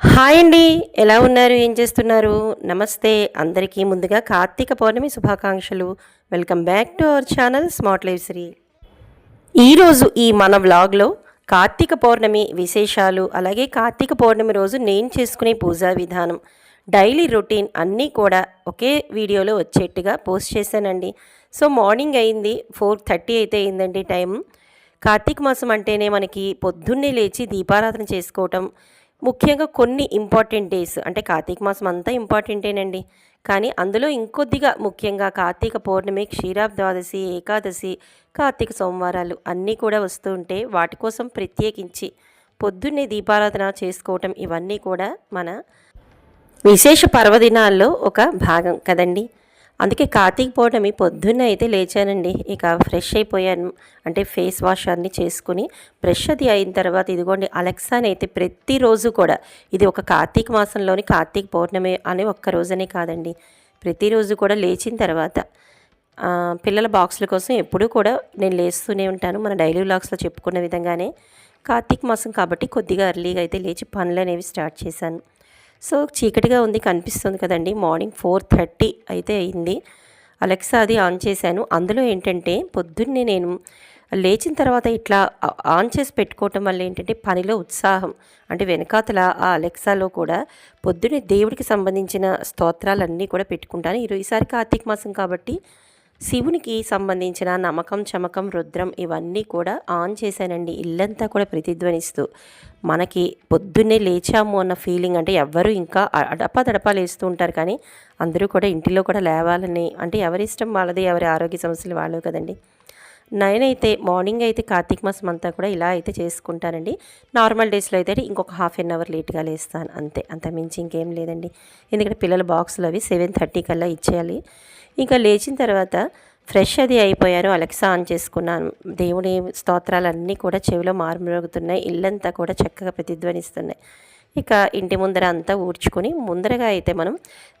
Hi అండి. ఎలా ఉన్నారు? ఏం చేస్తున్నారు? నమస్తే. అందరికీ ముందుగా కార్తీక పౌర్ణమి శుభాకాంక్షలు. Welcome back to our channel Smart Life Shri ఈరోజు ఈ మన వ్లాగ్లో కార్తీక పౌర్ణమి విశేషాలు అలాగే కార్తీక పౌర్ణమి రోజు నేను చేసుకునే పూజా విధానం డైలీ రొటీన్ అన్నీ కూడా ఒకే వీడియోలో వచ్చేట్టుగా పోస్ట్ చేశానండి. సో మార్నింగ్ అయింది. ఫోర్ థర్టీ అయితే అయిందండి టైం కార్తీక మాసం అంటేనే మనకి పొద్దున్నే లేచి దీపారాధన చేసుకోవటం ముఖ్యంగా కొన్ని ఇంపార్టెంట్ డేస్ అంటే కార్తీక మాసం అంతా ఇంపార్టెంటేనండి కానీ అందులో ఇంకొద్దిగా ముఖ్యంగా కార్తీక పౌర్ణమి క్షీరా ద్వాదశి ఏకాదశి కార్తీక సోమవారాలు అన్నీ కూడా వస్తూ ఉంటే వాటి కోసం ప్రత్యేకించి పొద్దున్నే దీపారాధన చేసుకోవటం ఇవన్నీ కూడా మన విశేష పర్వదినాల్లో ఒక భాగం కదండి. అందుకే కార్తీక పౌర్ణమి పొద్దున్న అయితే లేచానండి. ఇక ఫ్రెష్ అయిపోయాను. అంటే ఫేస్ వాష్ అన్ని చేసుకుని బ్రష్ అది అయిన తర్వాత ఇదిగోండి అలెక్సాని అయితే ప్రతిరోజు కూడా ఇది ఒక కార్తీక మాసంలోని కార్తీక పౌర్ణమి అనే ఒక్క రోజనే కాదండి. ప్రతిరోజు కూడా లేచిన తర్వాత పిల్లల బాక్సుల కోసం ఎప్పుడూ కూడా నేను లేస్తూనే ఉంటాను. మన డైలీ బ్లాగ్స్లో చెప్పుకున్న విధంగానే కార్తీక మాసం కాబట్టి కొద్దిగా ఎర్లీగా అయితే లేచి పనులు అనేవి స్టార్ట్ చేశాను. సో చీకటిగా ఉంది కనిపిస్తుంది కదండి. మార్నింగ్ ఫోర్ థర్టీ అయితే అయింది. అలెక్సా అది ఆన్ చేశాను. అందులో ఏంటంటే పొద్దున్నే నేను లేచిన తర్వాత ఇట్లా ఆన్ చేసి పెట్టుకోవటం వల్ల ఏంటంటే పనిలో ఉత్సాహం. అంటే వెనకాతల ఆ అలెక్సాలో కూడా పొద్దున్నే దేవుడికి సంబంధించిన స్తోత్రాలన్నీ కూడా పెట్టుకుంటాను. ఈరోజు ఈసారి కార్తీక మాసం కాబట్టి శివునికి సంబంధించిన నమ్మకం చమకం రుద్రం ఇవన్నీ కూడా ఆన్ చేశానండి. ఇల్లంతా కూడా ప్రతిధ్వనిస్తూ. మనకి పొద్దున్నే లేచాము అన్న ఫీలింగ్ అంటే ఎవ్వరు ఇంకా అడపా దడపా లేస్తూ ఉంటారు కానీ అందరూ కూడా ఇంటిలో కూడా లేవాలని అంటే ఎవరి ఇష్టం వాళ్ళది ఎవరి ఆరోగ్య సమస్యలు వాళ్ళు కదండి. నేనైతే మార్నింగ్ అయితే కార్తీక మాసం అంతా కూడా ఇలా అయితే చేసుకుంటానండి. నార్మల్ డేస్లో అయితే ఇంకొక హాఫ్ అన్ అవర్ లేట్గా లేస్తాను. అంతే అంత మించి ఇంకేం లేదండి. ఎందుకంటే పిల్లల బాక్సులు అవి సెవెన్ థర్టీ కల్లా ఇచ్చేయాలి. ఇంకా లేచిన తర్వాత ఫ్రెష్ అది అయిపోయాను అలెక్సా ఆన్ చేసుకున్నాను. దేవుని స్తోత్రాలన్నీ కూడా చెవిలో మారుమ్రోగుతున్నాయి. ఇల్లంతా కూడా చక్కగా ప్రతిధ్వనిస్తున్నాయి. ఇక ఇంటి ముందర అంతా ఊడ్చుకొని ముందరగా అయితే మనం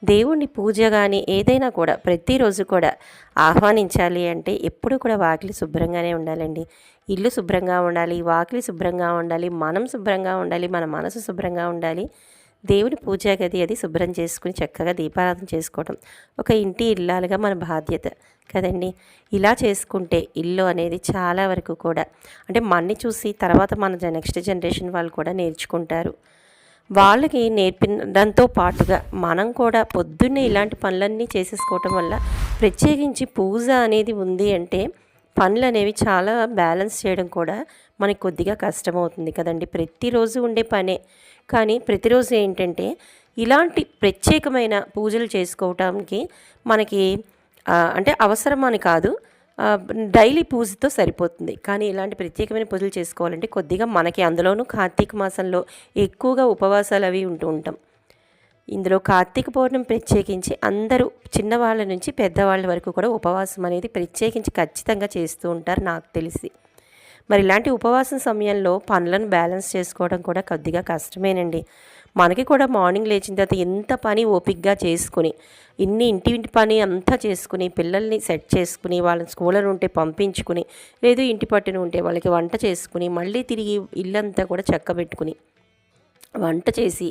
దేవుణ్ణి పూజ కానీ ఏదైనా కూడా ప్రతిరోజు కూడా ఆహ్వానించాలి అంటే ఎప్పుడు కూడా వాకిలి శుభ్రంగానే ఉండాలండి. ఇల్లు శుభ్రంగా ఉండాలి వాకిలి శుభ్రంగా ఉండాలి మనం శుభ్రంగా ఉండాలి మన మనసు శుభ్రంగా ఉండాలి. దేవుని పూజా గది అది శుభ్రం చేసుకుని చక్కగా దీపారాధన చేసుకోవడం ఒక ఇంటి ఇల్లాలుగా మన బాధ్యత కదండి. ఇలా చేసుకుంటే ఇల్లు అనేది చాలా వరకు కూడా అంటే మన్ని చూసి తర్వాత మన నెక్స్ట్ జనరేషన్ వాళ్ళు కూడా నేర్చుకుంటారు. వాళ్ళకి నేర్పించడంతో పాటుగా మనం కూడా పొద్దున్నే ఇలాంటి పనులన్నీ చేసేసుకోవటం వల్ల ప్రత్యేకించి పూజ అనేది ఉంది అంటే పనులు అనేవి చాలా బ్యాలెన్స్ చేయడం కూడా మనకి కొద్దిగా కష్టమవుతుంది కదండి. ప్రతిరోజు ఉండే పనే. కానీ ప్రతిరోజు ఏంటంటే ఇలాంటి ప్రత్యేకమైన పూజలు చేసుకోవటానికి మనకి అంటే అవసరం అని కాదు డైలీ పూజతో సరిపోతుంది. కానీ ఇలాంటి ప్రత్యేకమైన పూజలు చేసుకోవాలంటే కొద్దిగా మనకి అందులోనూ కార్తీక మాసంలో ఎక్కువగా ఉపవాసాలు అవి ఉంటూ ఉంటాం. ఇందులో కార్తీక పౌర్ణమి ప్రత్యేకించి అందరూ చిన్నవాళ్ళ నుంచి పెద్దవాళ్ళ వరకు కూడా ఉపవాసం అనేది ప్రత్యేకించి ఖచ్చితంగా చేస్తూ ఉంటారు నాకు తెలిసి. మరి ఇలాంటి ఉపవాసం సమయంలో పనులను బ్యాలెన్స్ చేసుకోవడం కూడా కొద్దిగా కష్టమేనండి. మనకి కూడా మార్నింగ్ లేచిన తర్వాత ఎంత పని ఓపిక్గా చేసుకుని ఇన్ని ఇంటి ఇంటి పని అంతా చేసుకుని పిల్లల్ని సెట్ చేసుకుని వాళ్ళని స్కూళ్ళను ఉంటే పంపించుకుని లేదు ఇంటి పట్టున ఉంటే వాళ్ళకి వంట చేసుకుని మళ్ళీ తిరిగి ఇల్లంతా కూడా చక్కబెట్టుకుని వంట చేసి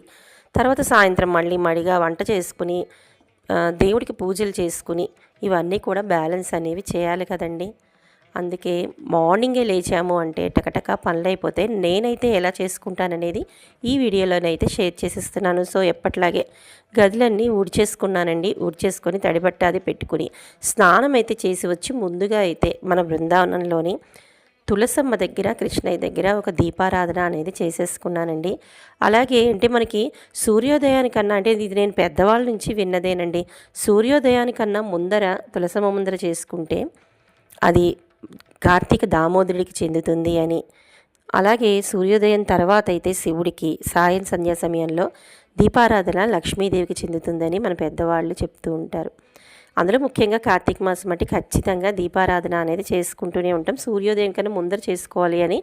తర్వాత సాయంత్రం మళ్ళీ మడిగా వంట చేసుకుని దేవుడికి పూజలు చేసుకుని ఇవన్నీ కూడా బ్యాలెన్స్ అనేవి చేయాలి కదండి. అందుకే మార్నింగే లేచాము అంటే టకటక పనులు అయిపోతే నేనైతే ఎలా చేసుకుంటాననేది ఈ వీడియోలోనైతే షేర్ చేసేస్తున్నాను. సో ఎప్పట్లాగే గదులన్నీ ఊడ్చేసుకున్నానండి. ఊడ్చేసుకొని తడిబట్ట అది పెట్టుకుని స్నానం అయితే చేసి వచ్చి ముందుగా అయితే మన బృందావనంలోని తులసమ్మ దగ్గర కృష్ణయ్య దగ్గర ఒక దీపారాధన అనేది చేసేసుకున్నానండి. అలాగే అంటే మనకి సూర్యోదయానికన్నా అంటే ఇది నేను పెద్దవాళ్ళ నుంచి విన్నదేనండి. సూర్యోదయానికన్నా ముందర తులసమ్మ ముందర చేసుకుంటే అది కార్తీక దామోదరుడికి చెందుతుంది అని. అలాగే సూర్యోదయం తర్వాత అయితే శివుడికి సాయం సంధ్యా సమయంలో దీపారాధన లక్ష్మీదేవికి చెందుతుందని మన పెద్దవాళ్ళు చెప్తూ ఉంటారు. అందులో ముఖ్యంగా కార్తీక మాసం అంటే ఖచ్చితంగా దీపారాధన అనేది చేసుకుంటూనే ఉంటాం. సూర్యోదయం కన్నా ముందర చేసుకోవాలి అని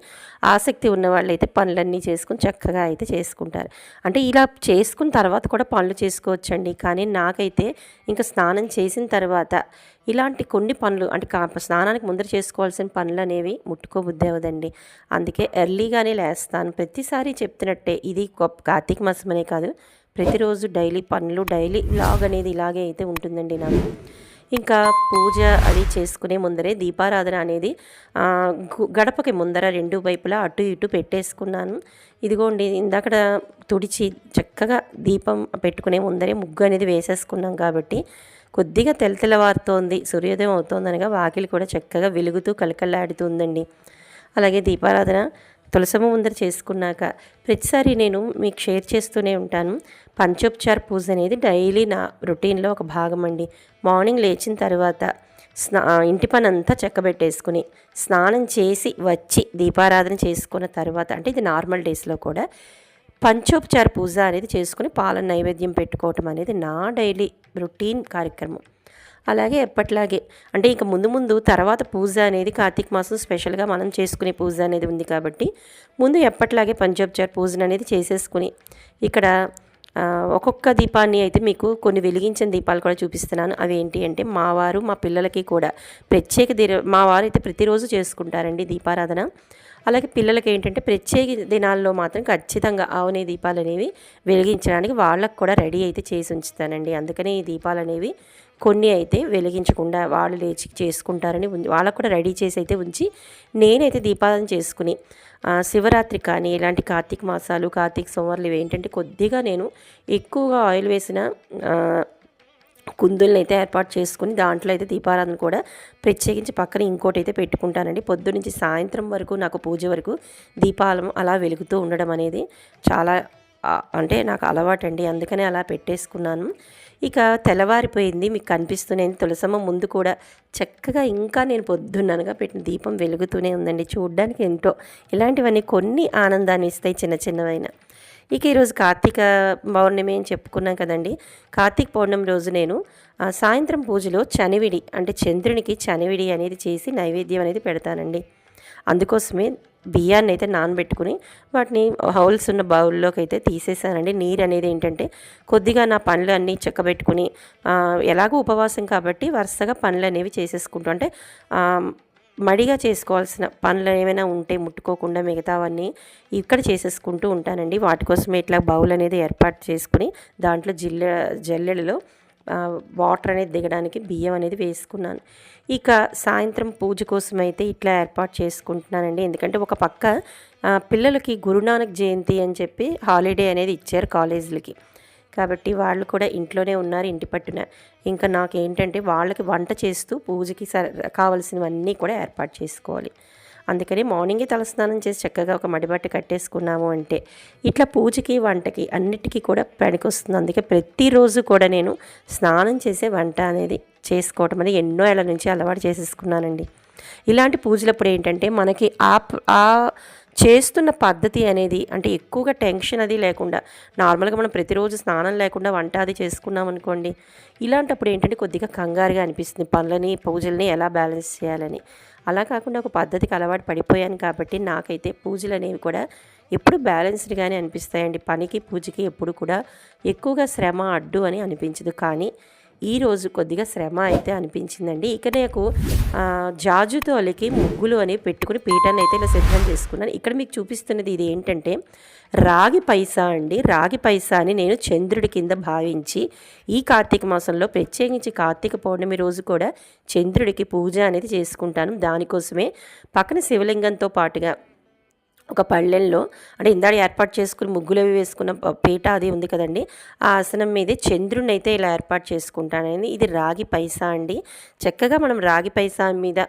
ఆసక్తి ఉన్న వాళ్ళు అయితే పనులన్నీ చేసుకుని చక్కగా అయితే చేసుకుంటారు. అంటే ఇలా చేసుకున్న తర్వాత కూడా పనులు చేసుకోవచ్చండి. కానీ నాకైతే ఇంకా స్నానం చేసిన తర్వాత ఇలాంటి కొన్ని పనులు అంటే కా స్నానానికి ముందర చేసుకోవాల్సిన పనులు అనేవి ముట్టుకోబుద్ధి అవ్వదండి. అందుకే ఎర్లీగానే లేస్తాను. ప్రతిసారి చెప్తున్నట్టే ఇది కార్తీక మాసమనే కాదు ప్రతిరోజు డైలీ పనులు డైలీ లాగ్ అనేది ఇలాగే అయితే ఉంటుందండి నాకు. ఇంకా పూజ అది చేసుకునే ముందరే దీపారాధన అనేది గడపకి ముందర రెండు వైపులా అటు ఇటు పెట్టేసుకున్నాను. ఇదిగోండి ఇందాక తుడిచి చక్కగా దీపం పెట్టుకునే ముందరే ముగ్గు అనేది వేసేసుకున్నాం కాబట్టి కొద్దిగా తెల్ల సూర్యోదయం అవుతోందనగా వాకిలి కూడా చక్కగా వెలుగుతూ కలకల్లాడుతుందండి అలాగే దీపారాధన తులసమ్మ ముందర చేసుకున్నాక ప్రతిసారి నేను మీకు షేర్ చేస్తూనే ఉంటాను. పంచోపచార పూజ అనేది డైలీ నా రొటీన్లో ఒక భాగం అండి మార్నింగ్ లేచిన తర్వాత స్నా ఇంటి పని అంతా చెక్కబెట్టేసుకుని స్నానం చేసి వచ్చి దీపారాధన చేసుకున్న తర్వాత అంటే ఇది నార్మల్ డేస్లో కూడా పంచోపచార పూజ అనేది చేసుకుని పాలన నైవేద్యం పెట్టుకోవటం అనేది నా డైలీ రొటీన్ కార్యక్రమం. అలాగే ఎప్పట్లాగే అంటే ఇంకా ముందు ముందు తర్వాత పూజ అనేది కార్తీక మాసం స్పెషల్గా మనం చేసుకునే పూజ అనేది ఉంది కాబట్టి ముందు ఎప్పట్లాగే పంచోపచార పూజను అనేది చేసేసుకుని ఇక్కడ ఒక్కొక్క దీపాన్ని అయితే మీకు కొన్ని వెలిగించిన దీపాలు కూడా చూపిస్తున్నాను. అవి ఏంటి అంటే మా వారు మా పిల్లలకి కూడా ప్రత్యేక దిన మా వారు అయితే ప్రతిరోజు చేసుకుంటారండి దీపారాధన. అలాగే పిల్లలకి ఏంటంటే ప్రత్యేక దినాల్లో మాత్రం ఖచ్చితంగా ఆవునే దీపాలు అనేవి వెలిగించడానికి వాళ్ళకు కూడా రెడీ అయితే చేసి ఉంచుతానండి. అందుకనే ఈ దీపాలు అనేవి కొన్ని అయితే వెలిగించకుండా వాళ్ళు లేచి చేసుకుంటారని వాళ్ళకు కూడా రెడీ చేసి అయితే ఉంచి నేనైతే దీపాలను చేసుకుని శివరాత్రి కానీ ఇలాంటి కార్తీక మాసాలు కార్తీక సోమవారాలు ఇవి ఏంటంటే కొద్దిగా నేను ఎక్కువగా ఆయిల్ వేసిన కుందుల్ని అయితే ఏర్పాటు చేసుకుని దాంట్లో అయితే దీపారాధన కూడా ప్రత్యేకించి పక్కన ఇంకోటి అయితే పెట్టుకుంటానండి. పొద్దు నుంచి సాయంత్రం వరకు నాకు పూజ వరకు దీపాలం అలా వెలుగుతూ ఉండడం అనేది చాలా అంటే నాకు అలవాటండి. అందుకనే అలా పెట్టేసుకున్నాను. ఇక తెల్లవారిపోయింది. మీకు కనిపిస్తూనే తులసమ్మ ముందు కూడా చక్కగా ఇంకా నేను పొద్దున్ననగా పెట్టిన దీపం వెలుగుతూనే ఉందండి. చూడ్డానికి ఎంతో ఇలాంటివన్నీ కొన్ని ఆనందాన్ని ఇస్తాయి చిన్న చిన్నవైన. ఇక ఈరోజు కార్తీక పౌర్ణమి అని చెప్పుకున్నాం కదండి. కార్తీక పౌర్ణమి రోజు నేను ఆ, సాయంత్రం పూజలో చనివిడి అంటే చంద్రునికి చనివిడి అనేది చేసి నైవేద్యం అనేది పెడతానండి. అందుకోసమే బియ్యాన్ని అయితే నానబెట్టుకుని వాటిని హౌల్స్ ఉన్న బౌల్లోకి అయితే తీసేసానండి. నీరు అనేది ఏంటంటే కొద్దిగా నా పనులు అన్నీ చెక్కబెట్టుకుని ఎలాగో ఉపవాసం కాబట్టి వరుసగా పనులు అనేవి చేసేసుకుంటూ అంటే మడిగా చేసుకోవాల్సిన పనులు ఏమైనా ఉంటే ముట్టుకోకుండా మిగతావన్నీ ఇక్కడ చేసేసుకుంటూ ఉంటానండి. వాటి కోసం ఇట్లా బౌల్ అనేది ఏర్పాటు చేసుకుని దాంట్లో జిల్లె జల్లెడలో వాటర్ అనేది దిగడానికి బియ్యం అనేది వేసుకున్నాను. ఇక సాయంత్రం పూజ కోసం అయితే ఇట్లా ఏర్పాటు చేసుకుంటున్నానండి. ఎందుకంటే ఒక పక్క పిల్లలకి గురునానక్ జయంతి అని చెప్పి హాలిడే అనేది ఇచ్చారు కాలేజీలకి. కాబట్టి వాళ్ళు కూడా ఇంట్లోనే ఉన్నారు ఇంటి పట్టున. ఇంకా నాకు ఏంటంటే వాళ్ళకి వంట చేస్తూ పూజకి సర కావలసినవన్నీ కూడా ఏర్పాటు చేసుకోవాలి. అందుకని మార్నింగే తలస్నానం చేసి చక్కగా ఒక మడిబట్ట కట్టేసుకున్నాము అంటే ఇట్లా పూజకి వంటకి అన్నిటికీ కూడా పనికొస్తుంది. అందుకే ప్రతిరోజు కూడా నేను స్నానం చేసే వంట అనేది చేసుకోవటం అనేది ఎన్నో ఏళ్ళ నుంచి అలవాటు చేసేసుకున్నానండి. ఇలాంటి పూజలప్పుడు ఏంటంటే మనకి ఆ ఆ చేస్తున్న పద్ధతి అనేది అంటే ఎక్కువగా టెన్షన్ అది లేకుండా నార్మల్గా మనం ప్రతిరోజు స్నానం లేకుండా వంట అది చేసుకున్నాం అనుకోండి ఇలాంటప్పుడు ఏంటంటే కొద్దిగా కంగారుగా అనిపిస్తుంది. పనులని పూజల్ని ఎలా బ్యాలెన్స్ చేయాలని. అలా కాకుండా ఒక పద్ధతికి అలవాటు పడిపోయాను కాబట్టి నాకైతే పూజలు అనేవి కూడా ఎప్పుడు బ్యాలెన్స్డ్గానే అనిపిస్తాయండి. పనికి పూజకి ఎప్పుడు కూడా ఎక్కువగా శ్రమ అడ్డు అని అనిపించదు. కానీ ఈ రోజు కొద్దిగా శ్రమ అయితే అనిపించిందండి. ఇక నాకు జాజుతోలికి ముగ్గులు అని పెట్టుకుని పీఠాన్ని అయితే ఇలా సిద్ధం చేసుకున్నాను. ఇక్కడ మీకు చూపిస్తున్నది ఇది ఏంటంటే రాగి పైసా అండి. రాగి పైసా అని నేను చంద్రుడి కింద భావించి ఈ కార్తీక మాసంలో ప్రత్యేకించి కార్తీక పౌర్ణమి రోజు కూడా చంద్రుడికి పూజ అనేది చేసుకుంటాను. దానికోసమే పక్కన శివలింగంతో పాటుగా ఒక పళ్ళెంలో అంటే ఇందాక ఏర్పాటు చేసుకుని ముగ్గులు అవి వేసుకున్న పీట అది ఉంది కదండి. ఆ ఆసనం మీదే చంద్రుని అయితే ఇలా ఏర్పాటు చేసుకుంటానండి ఇది రాగి పైసా అండి. చక్కగా మనం రాగి పైసా మీద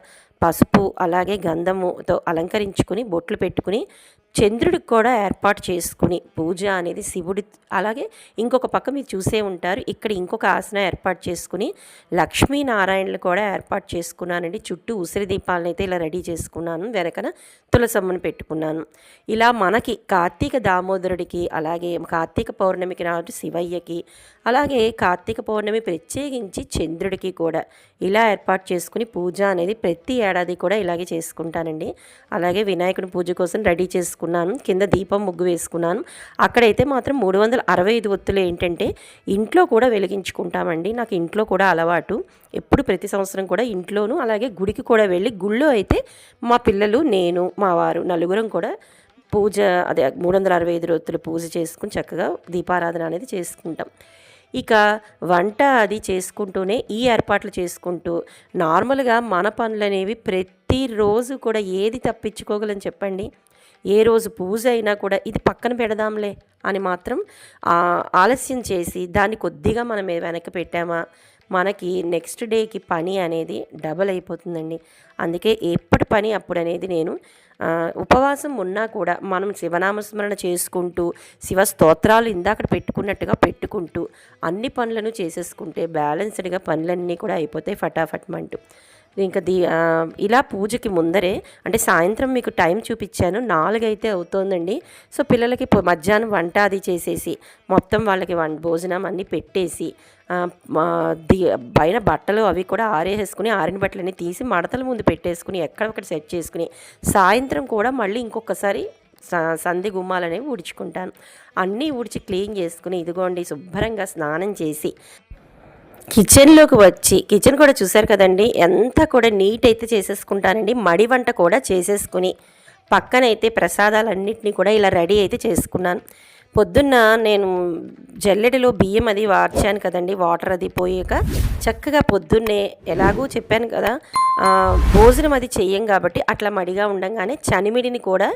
పసుపు అలాగే గంధముతో అలంకరించుకుని బొట్లు పెట్టుకుని చంద్రుడికి కూడా ఏర్పాటు చేసుకుని పూజ అనేది శివుడి అలాగే ఇంకొక పక్క మీరు చూసే ఉంటారు ఇక్కడ ఇంకొక ఆసన ఏర్పాటు చేసుకుని లక్ష్మీనారాయణలు కూడా ఏర్పాటు చేసుకున్నానండి. చుట్టూ ఉసిరి దీపాలను అయితే ఇలా రెడీ చేసుకున్నాను వెనకన తులసమ్మను పెట్టుకున్నాను. ఇలా మనకి కార్తీక దామోదరుడికి అలాగే కార్తీక పౌర్ణమికి నాటి శివయ్యకి అలాగే కార్తీక పౌర్ణమి ప్రత్యేకించి చంద్రుడికి కూడా ఇలా ఏర్పాటు చేసుకుని పూజ అనేది ప్రతి ఏడాది కూడా ఇలాగే చేసుకుంటానండి. అలాగే వినాయకుడి పూజ కోసం రెడీ చేసుకున్నాను. కింద దీపం ముగ్గు వేసుకున్నాను. అక్కడైతే మాత్రం మూడు వందల అరవై ఐదు ఒత్తులు ఏంటంటే ఇంట్లో కూడా వెలిగించుకుంటామండి. నాకు ఇంట్లో కూడా అలవాటు. ఎప్పుడు ప్రతి సంవత్సరం కూడా ఇంట్లోనూ అలాగే గుడికి కూడా వెళ్ళి గుళ్ళో అయితే మా పిల్లలు నేను మా వారు నలుగురం కూడా పూజ అదే మూడు వందల అరవై ఐదు రోజులు పూజ చేసుకుని చక్కగా దీపారాధన అనేది చేసుకుంటాం. ఇక వంట అది చేసుకుంటూనే ఈ ఏర్పాట్లు చేసుకుంటూ నార్మల్గా మన పనులు అనేవి ప్రతిరోజు కూడా ఏది తప్పించుకోగలం చెప్పండి. ఏ రోజు పూజ అయినా కూడా ఇది పక్కన పెడదాంలే అని మాత్రం ఆలస్యం చేసి దాన్ని కొద్దిగా మనం వెనక్కి పెట్టామా? మనకి నెక్స్ట్ డేకి పని అనేది డబల్ అయిపోతుందండి. అందుకే ఎప్పటి పని అప్పుడు అనేది నేను ఉపవాసం ఉన్నా కూడా మనం శివనామస్మరణ చేసుకుంటూ శివ స్తోత్రాలు ఇందాక పెట్టుకున్నట్టుగా పెట్టుకుంటూ అన్ని పనులను చేసేసుకుంటే బ్యాలెన్స్డ్గా పనులన్నీ కూడా అయిపోతాయి ఫటాఫట్ ఫటాఫట్మంటూ ఇంకా దీ ఇలా పూజకి ముందరే అంటే సాయంత్రం మీకు టైం చూపించాను నాలుగైతే అవుతోందండి. సో పిల్లలకి మధ్యాహ్నం వంట అది చేసేసి మొత్తం వాళ్ళకి వం భోజనం అన్నీ పెట్టేసి దీ పైన బట్టలు అవి కూడా ఆరేసేసుకుని ఆరిన బట్టలన్నీ తీసి మడతల ముందు పెట్టేసుకుని ఎక్కడొక్కడ సెట్ చేసుకుని సాయంత్రం కూడా మళ్ళీ ఇంకొకసారి సంధి గుమ్మాలనేవి ఊడ్చుకుంటాను. అన్నీ ఊడ్చి క్లీన్ చేసుకుని ఇదిగోండి శుభ్రంగా స్నానం చేసి కిచెన్లోకి వచ్చి కిచెన్ కూడా చూసారు కదండి ఎంత కూడా నీట్ అయితే చేసేసుకుంటానండి మడి వంట కూడా చేసేసుకుని పక్కనైతే ప్రసాదాలన్నింటినీ కూడా ఇలా రెడీ అయితే చేసుకున్నాను. పొద్దున్న నేను జల్లెడలో బియ్యం అది వార్చాను కదండి వాటర్ అది పోయాక చక్కగా పొద్దున్నే ఎలాగూ చెప్పాను కదా భోజనం అది చెయ్యం కాబట్టి అట్లా మడిగా ఉండగానే చనిమిడిని కూడా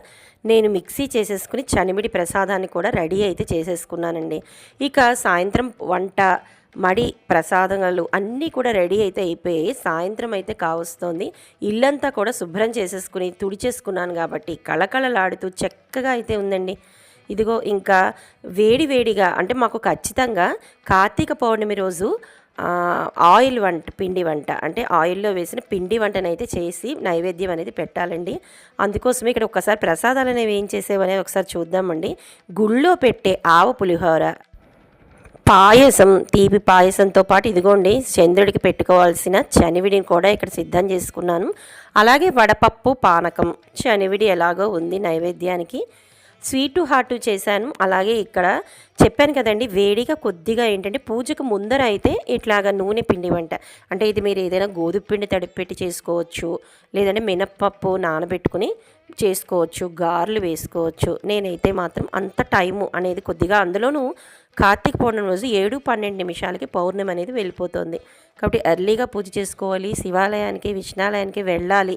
నేను మిక్సీ చేసేసుకుని చనిమిడి ప్రసాదాన్ని కూడా రెడీ అయితే చేసేసుకున్నానండి. ఇక సాయంత్రం వంట మడి ప్రసాదనలు అన్నీ కూడా రెడీ అయితే అయిపోయి సాయంత్రం అయితే కావస్తోంది. ఇల్లంతా కూడా శుభ్రం చేసేసుకుని తుడిచేసుకున్నాను కాబట్టి కళకళలాడుతూ చక్కగా అయితే ఉందండి. ఇదిగో ఇంకా వేడి వేడిగా అంటే మాకు ఖచ్చితంగా కార్తీక పౌర్ణమి రోజు ఆయిల్ వంట పిండి వంట అంటే ఆయిల్లో వేసిన పిండి వంటనైతే చేసి నైవేద్యం అనేది పెట్టాలండి. అందుకోసమే ఇక్కడ ఒకసారి ప్రసాదాలు అనేవి ఏం చేసేవనేది ఒకసారి చూద్దామండి. గుళ్ళో పెట్టే ఆవు పులిహోర పాయసం తీపి పాయసంతో పాటు ఇదిగోండి చంద్రుడికి పెట్టుకోవాల్సిన చనివిడిని కూడా ఇక్కడ సిద్ధం చేసుకున్నాను. అలాగే వడపప్పు పానకం చనివిడి ఎలాగో ఉంది నైవేద్యానికి. స్వీటు హాటు చేశాను. అలాగే ఇక్కడ చెప్పాను కదండి వేడిగా కొద్దిగా ఏంటంటే పూజకు ముందర అయితే ఇట్లాగా నూనె పిండి వంట. అంటే ఇది మీరు ఏదైనా గోధుమ పిండి తడిపెట్టి చేసుకోవచ్చు లేదంటే మినప్పప్పు నానబెట్టుకుని చేసుకోవచ్చు గారెలు వేసుకోవచ్చు. నేనైతే మాత్రం అంత టైము అనేది కొద్దిగా అందులోనూ కార్తీక పౌర్ణమి రోజు ఏడు పన్నెండు నిమిషాలకి పౌర్ణమి అనేది వెళ్ళిపోతుంది. కాబట్టి ఎర్లీగా పూజ చేసుకోవాలి శివాలయానికి విష్ణాలయానికి వెళ్ళాలి.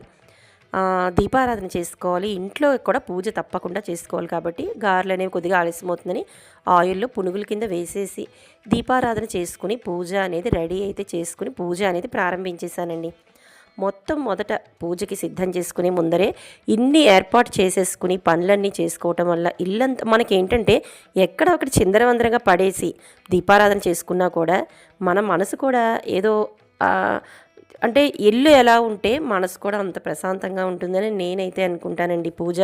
దీపారాధన చేసుకోవాలి. ఇంట్లో కూడా పూజ తప్పకుండా చేసుకోవాలి కాబట్టి గారెలు అనేవి కొద్దిగా ఆలస్యం అవుతుందని ఆయిల్లో పునుగుల కింద వేసేసి దీపారాధన చేసుకుని పూజ అనేది రెడీ అయితే చేసుకుని పూజ అనేది ప్రారంభించేశానండి. మొత్తం మొదట పూజకి సిద్ధం చేసుకునే ముందరే ఇన్ని ఏర్పాటు చేసేసుకుని పనులన్నీ చేసుకోవటం వల్ల ఇల్లంతా మనకి ఏంటంటే ఎక్కడ ఒకటి చిందరవందరగా పడేసి దీపారాధన చేసుకున్నా కూడా మన మనసు కూడా ఏదో అంటే ఇల్లు ఎలా ఉంటే మనసు కూడా అంత ప్రశాంతంగా ఉంటుందని నేనైతే అనుకుంటానండి. పూజ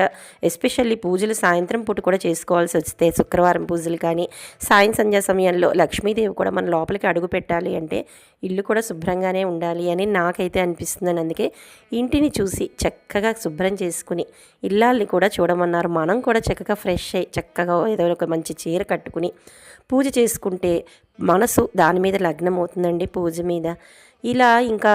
ఎస్పెషల్లీ పూజలు సాయంత్రం పూట కూడా చేసుకోవాల్సి వస్తే శుక్రవారం పూజలు కానీ సాయం సంధ్యా సమయంలో లక్ష్మీదేవి కూడా మన లోపలికి అడుగు పెట్టాలి అంటే ఇల్లు కూడా శుభ్రంగానే ఉండాలి అని నాకైతే అనిపిస్తుందని అందుకే ఇంటిని చూసి చక్కగా శుభ్రం చేసుకుని ఇల్లాల్ని కూడా చూడమన్నారు. మనం కూడా చక్కగా ఫ్రెష్ అయ్యి చక్కగా ఏదో ఒక మంచి చీర కట్టుకుని పూజ చేసుకుంటే మనసు దాని మీద లగ్నం అవుతుందండి పూజ మీద. ఇలా ఇంకా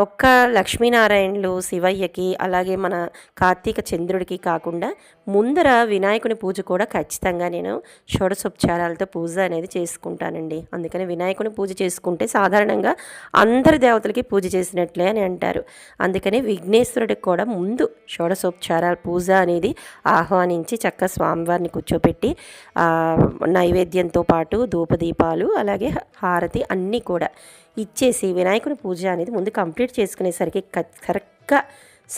ఒక్క లక్ష్మీనారాయణలు శివయ్యకి అలాగే మన కార్తీక చంద్రుడికి కాకుండా ముందర వినాయకుని పూజ కూడా ఖచ్చితంగా నేను షోడసోపచారాలతో పూజ అనేది చేసుకుంటానండి. అందుకని వినాయకుని పూజ చేసుకుంటే సాధారణంగా అందరి దేవతలకి పూజ చేసినట్లే అని అంటారు. అందుకని విఘ్నేశ్వరుడికి కూడా ముందు షోడసోపచారాల పూజ అనేది ఆహ్వానించి చక్క స్వామివారిని కూర్చోపెట్టి నైవేద్యంతో పాటు ధూపదీపాలు అలాగే హారతి అన్నీ కూడా ఇచ్చేసి వినాయకుని పూజ అనేది ముందు కంప్లీట్ చేసుకునేసరికి కరెక్ట్గా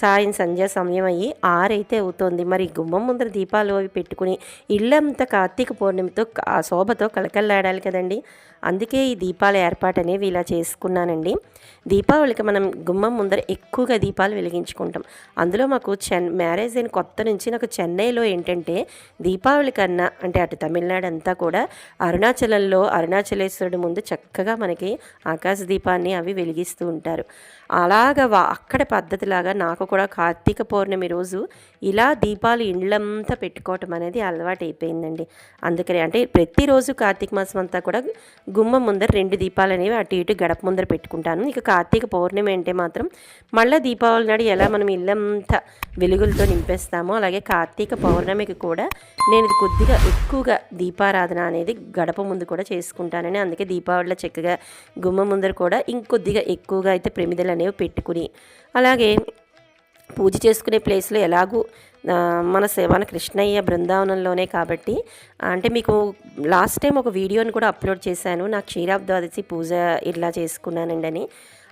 సాయం సంధ్య సమయం అయ్యి ఆరైతే అవుతోంది. మరి గుమ్మం ముందర దీపాలు అవి పెట్టుకుని ఇల్లంతా కార్తీక పౌర్ణమితో ఆ శోభతో కలకల్లాడాలి కదండి. అందుకే ఈ దీపాల ఏర్పాటు అనేవి ఇలా చేసుకున్నానండి. దీపావళికి మనం గుమ్మం ముందర ఎక్కువగా దీపాలు వెలిగించుకుంటాం. అందులో మాకు చెన్ మ్యారేజ్ అయిన కొత్త నుంచి నాకు చెన్నైలో ఏంటంటే దీపావళి కన్నా అంటే అటు తమిళనాడు అంతా కూడా అరుణాచలంలో అరుణాచలేశ్వరుడు ముందు చక్కగా మనకి ఆకాశ దీపాన్ని అవి వెలిగిస్తూ ఉంటారు. అలాగ వా అక్కడ పద్ధతిలాగా నాకు కూడా కార్తీక పౌర్ణమి రోజు ఇలా దీపాలు ఇండ్లంతా పెట్టుకోవటం అనేది అలవాటు అయిపోయిందండి అందుకని అంటే ప్రతిరోజు కార్తీక మాసం అంతా కూడా గుమ్మం ముందర రెండు దీపాలు అనేవి అటు ఇటు గడప ముందర పెట్టుకుంటాను. ఇక కార్తీక పౌర్ణమి అంటే మాత్రం మళ్ళీ దీపావళి నాడు ఎలా మనం ఇల్లంతా వెలుగులతో నింపేస్తామో అలాగే కార్తీక పౌర్ణమికి కూడా నేను కొద్దిగా ఎక్కువగా దీపారాధన అనేది గడప ముందు కూడా చేసుకుంటానని అందుకే దీపావళిలో చక్కగా గుమ్మం ముందర కూడా ఇంకొద్దిగా ఎక్కువగా అయితే ప్రమిదలు అనేవి పెట్టుకుని అలాగే పూజ చేసుకునే ప్లేస్లో ఎలాగూ మన మన కృష్ణయ్య బృందావనంలోనే కాబట్టి అంటే మీకు లాస్ట్ టైం ఒక వీడియోని కూడా అప్లోడ్ చేశాను. నా క్షీరాబ్ ద్వాదశి పూజ ఇట్లా చేసుకున్నానండి అని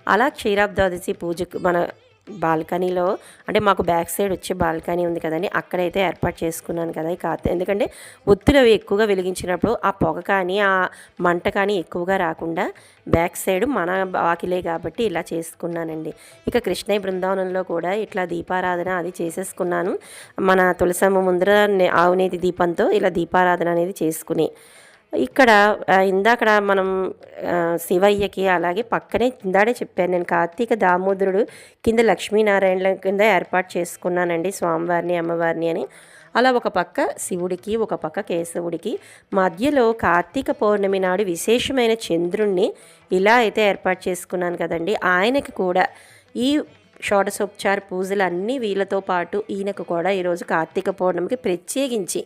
అలా క్షీరాబ్ ద్వాదశి పూజకు మన బాల్కనీలో అంటే మాకు బ్యాక్ సైడ్ వచ్చే బాల్కనీ ఉంది కదండి అక్కడైతే ఏర్పాటు చేసుకున్నాను కదా ఈ కాత ఎందుకంటే ఒత్తులు అవి ఎక్కువగా వెలిగించినప్పుడు ఆ పొగ కానీ ఆ మంట కానీ ఎక్కువగా రాకుండా బ్యాక్ సైడ్ మన వాకిలే కాబట్టి ఇలా చేసుకున్నానండి. ఇక కృష్ణయ్య బృందావనంలో కూడా ఇట్లా దీపారాధన అది చేసేసుకున్నాను. మన తులసమ్మ ముందర ఆవునేతి దీపంతో ఇలా దీపారాధన అనేది చేసుకుని ఇక్కడ ఇందాకడ మనం శివయ్యకి అలాగే పక్కనే ఇందాడే చెప్పాను నేను కార్తీక దామోదరుడు కింద లక్ష్మీనారాయణల కింద ఏర్పాటు చేసుకున్నానండి స్వామివారిని అమ్మవారిని అని. అలా ఒక పక్క శివుడికి ఒక పక్క కేశవుడికి మధ్యలో కార్తీక పౌర్ణమి నాడు విశేషమైన చంద్రుణ్ణి ఇలా అయితే ఏర్పాటు చేసుకున్నాను కదండి. ఆయనకి కూడా ఈ షోడశోపచార పూజలు అన్నీ వీళ్ళతో పాటు ఈయనకు కూడా ఈరోజు కార్తీక పౌర్ణమికి ప్రత్యేకించి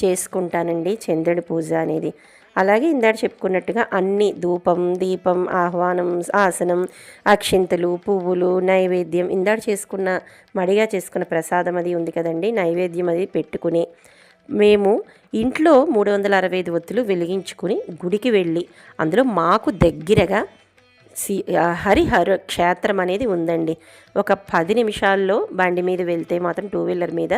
చేసుకుంటానండి చంద్రుడి పూజ అనేది. అలాగే ఇందాక చెప్పుకున్నట్టుగా అన్ని ధూపం దీపం ఆహ్వానం ఆసనం అక్షింతలు పువ్వులు నైవేద్యం ఇందాక చేసుకున్న మడిగా చేసుకున్న ప్రసాదం అది ఉంది కదండి నైవేద్యం అది పెట్టుకుని మేము ఇంట్లో మూడు వందల అరవై ఐదు ఒత్తులు వెలిగించుకుని గుడికి వెళ్ళి అందులో మాకు దగ్గరగా సి హరిహర క్షేత్రం అనేది ఉందండి. ఒక పది నిమిషాల్లో బండి మీద వెళ్తే మాత్రం టూ వీలర్ మీద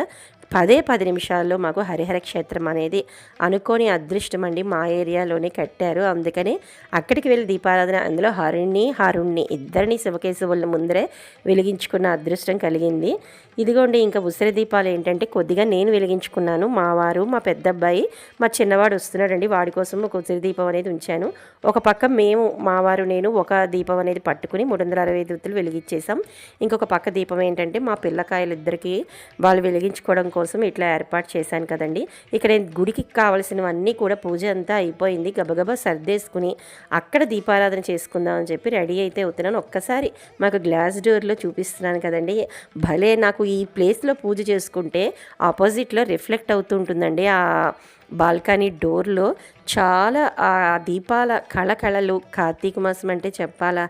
పదే పది నిమిషాల్లో మాకు హరిహర క్షేత్రం అనేది అనుకోని అదృష్టం అండి. మా ఏరియాలోనే కట్టారు. అందుకని అక్కడికి వెళ్ళి దీపారాధన అందులో హరుణ్ణి హరుణ్ణి ఇద్దరిని శివకేశవుల ముందరే వెలిగించుకున్న అదృష్టం కలిగింది. ఇదిగోండి ఇంకా ఉసిరి దీపాలు ఏంటంటే కొద్దిగా నేను వెలిగించుకున్నాను. మా వారు మా పెద్దబ్బాయి మా చిన్నవాడు వస్తున్నాడండి. వాడి కోసం ఒక ఉసిరి దీపం అనేది ఉంచాను. ఒక పక్క మేము మా వారు నేను ఒక దీపం అనేది పట్టుకుని మూడు వందల అరవై ఐదు ఒత్తులు వెలిగించేసాం ఇంకొక పక్క దీపం ఏంటంటే మా పిల్లకాయలు ఇద్దరికి వాళ్ళు వెలిగించుకోవడం కోసం ఇట్లా ఏర్పాటు చేశాను కదండి. ఇక్కడ గుడికి కావాల్సినవన్నీ కూడా పూజ అంతా అయిపోయింది. గబగబా సర్దేసుకుని అక్కడ దీపారాధన చేసుకుందాం అని చెప్పి రెడీ అయితే అవుతున్నాను. ఒక్కసారి మాకు గ్లాస్ డోర్లో చూపిస్తున్నాను కదండి. భలే నాకు ఈ ప్లేస్లో పూజ చేసుకుంటే ఆపోజిట్లో రిఫ్లెక్ట్ అవుతుంటుందండి. ఆ బాల్కనీ డోర్లో చాలా ఆ దీపాల కళకళలు కార్తీక మాసం అంటే చెప్పాలా?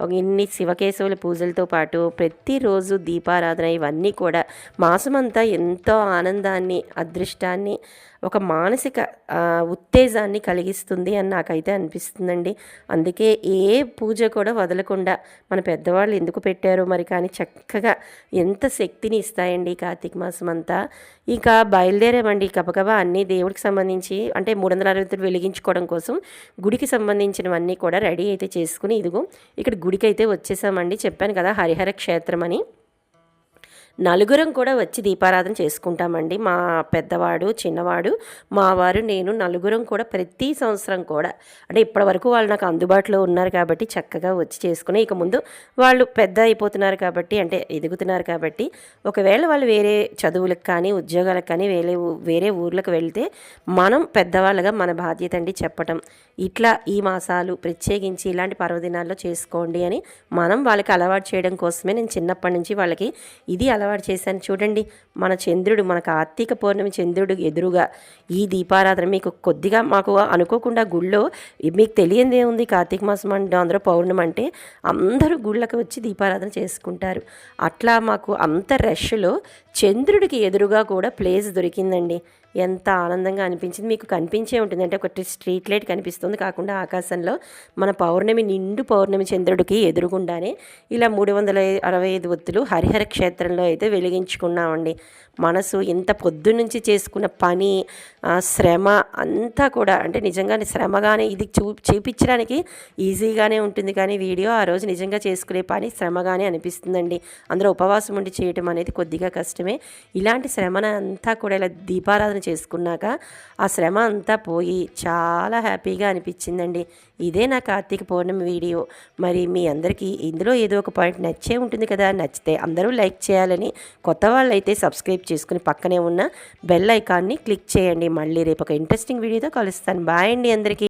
ఒక ఇన్ని శివకేశవుల పూజలతో పాటు ప్రతిరోజు దీపారాధన ఇవన్నీ కూడా మాసమంతా ఎంతో ఆనందాన్ని అదృష్టాన్ని ఒక మానసిక ఉత్తేజాన్ని కలిగిస్తుంది అని నాకైతే అనిపిస్తుందండి. అందుకే ఏ పూజ కూడా వదలకుండా మన పెద్దవాళ్ళు ఎందుకు పెట్టారో మరి కానీ చక్కగా ఎంత శక్తిని ఇస్తాయండి కార్తీక మాసం అంతా. ఇంకా బయలుదేరామండి. గబగబా అన్ని దేవుడికి సంబంధించి అంటే మూడు వందల అరవై వెలిగించుకోవడం కోసం గుడికి సంబంధించినవన్నీ కూడా రెడీ అయితే చేసుకుని ఇదిగో ఇక్కడ గుడికి అయితే వచ్చేసామండి. చెప్పాను కదా హరిహర క్షేత్రం అని. నలుగురం కూడా వచ్చి దీపారాధన చేసుకుంటామండి. మా పెద్దవాడు చిన్నవాడు మా వారు నేను నలుగురం కూడా ప్రతి సంవత్సరం కూడా అంటే ఇప్పటివరకు వాళ్ళు నాకు అందుబాటులో ఉన్నారు కాబట్టి చక్కగా వచ్చి చేసుకుని ఇక ముందు వాళ్ళు పెద్ద అయిపోతున్నారు కాబట్టి అంటే ఎదుగుతున్నారు కాబట్టి ఒకవేళ వాళ్ళు వేరే చదువులకు కానీ ఉద్యోగాలకు కానీ వేరే ఊ- వేరే ఊర్లకు వెళ్తే మనం పెద్దవాళ్ళగా మన బాధ్యత అండి చెప్పటం. ఇట్లా ఈ మాసాలు ప్రత్యేకించి ఇలాంటి పర్వదినాల్లో చేసుకోండి అని మనం వాళ్ళకి అలవాటు చేయడం కోసమే నేను చిన్నప్పటి నుంచి వాళ్ళకి ఇది అలవాటు చేశాను. చూడండి మన చంద్రుడు మన కార్తీక పౌర్ణమి చంద్రుడు ఎదురుగా ఈ దీపారాధన మీకు కొద్దిగా మాకు అనుకోకుండా గుళ్ళో మీకు తెలియందే ఉంది కార్తీక మాసం అంటే అందరూ పౌర్ణమి అంటే అందరూ గుళ్ళకి వచ్చి దీపారాధన చేసుకుంటారు. అట్లా మాకు అంత రష్లో చంద్రుడికి ఎదురుగా కూడా ప్లేస్ దొరికిందండి. ఎంత ఆనందంగా అనిపించింది. మీకు కనిపించే ఉంటుంది. అంటే ఒకటి స్ట్రీట్ లైట్ కనిపిస్తుంది. కాకుండా ఆకాశంలో మన పౌర్ణమి నిండు పౌర్ణమి చంద్రుడికి ఎదురుగుండానే ఇలా మూడు వందల అరవై ఐదు ఒత్తులు హరిహర క్షేత్రంలో అయితే వెలిగించుకున్నామండి. మనసు ఇంత పొద్దున్నుంచి చేసుకున్న పని ఆ, శ్రమ అంతా కూడా అంటే నిజంగానే శ్రమగానే ఇది చూ చూపించడానికి ఈజీగానే ఉంటుంది. కానీ వీడియో ఆ రోజు నిజంగా చేసుకునే పని శ్రమగానే అనిపిస్తుందండి. అందులో ఉపవాసం ఉండి చేయటం అనేది కొద్దిగా కష్టమే. ఇలాంటి శ్రమన అంతా కూడా ఇలా దీపారాధన చేసుకున్నాక ఆ శ్రమ అంతా పోయి చాలా హ్యాపీగా అనిపించిందండి. ఇదే నా కార్తీక పౌర్ణమి వీడియో. మరి మీ అందరికీ ఇందులో ఏదో ఒక పాయింట్ నచ్చే ఉంటుంది కదా నచ్చితే అందరూ లైక్ చేయాలని కొత్త వాళ్ళైతే అయితే సబ్స్క్రైబ్ చేసుకుని పక్కనే ఉన్న బెల్ ఐకాన్ని క్లిక్ చేయండి. మళ్ళీ రేపు ఒక ఇంట్రెస్టింగ్ వీడియోతో కలుస్తాను. బాయ్ అండి అందరికీ.